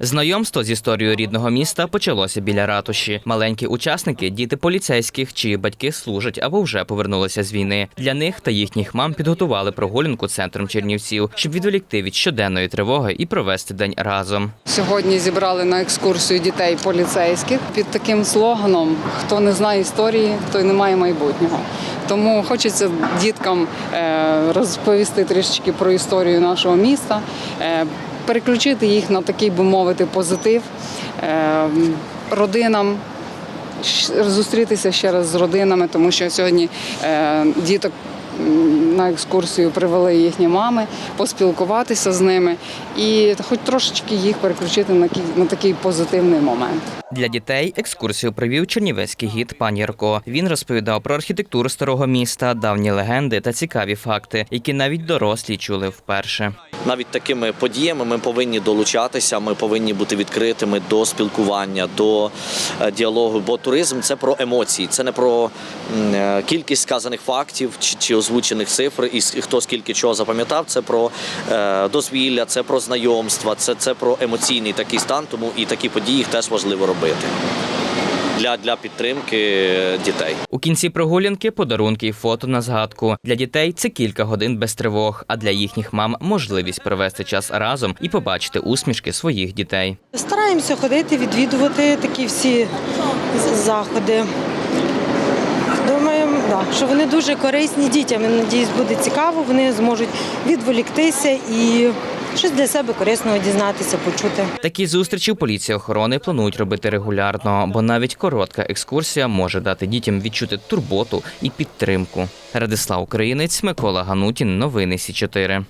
Знайомство з історією рідного міста почалося біля ратуші. Маленькі учасники діти поліцейських, чиї батьки служать або вже повернулися з війни. Для них та їхніх мам підготували прогулянку центром Чернівців, щоб відволікти від щоденної тривоги і провести день разом. Сьогодні зібрали на екскурсію дітей поліцейських під таким слоганом Хто не знає історії, той не має майбутнього. Тому хочеться діткам е, розповісти трішечки про історію нашого міста, е, переключити їх на такий, би мовити, позитив е, родинам. Зустрітися ще раз з родинами, тому що сьогодні е, діток на екскурсію привели їхні мами, поспілкуватися з ними і хоч трошечки їх переключити на, кі- на такий позитивний момент. Для дітей екскурсію провів чернівецький гід пан Ярко. Він розповідав про архітектуру старого міста, давні легенди та цікаві факти, які навіть дорослі чули вперше. навіть такими подіями ми повинні долучатися. Ми повинні бути відкритими до спілкування, до е, діалогу. Бо туризм це про емоції, це не про е, кількість сказаних фактів чи, чи озвучених цифр, і хто скільки чого запам'ятав. Це про е, дозвілля, це про знайомства, це, це про емоційний такий стан. Тому і такі події їх теж важливо робити для, для підтримки дітей. У кінці прогулянки подарунки і фото на згадку. Для дітей це кілька годин без тривог, а для їхніх мам можливість провести час разом і побачити усмішки своїх дітей. Стараємося ходити, відвідувати такі всі заходи. Що вони дуже корисні дітям. Я Надіюсь, буде цікаво, вони зможуть відволіктися і щось для себе корисного дізнатися, почути. Такі зустрічі поліції охорони планують робити регулярно, бо навіть коротка екскурсія може дати дітям відчути турботу і підтримку. Радислав Українець, Микола Ганутін, новини Сі 4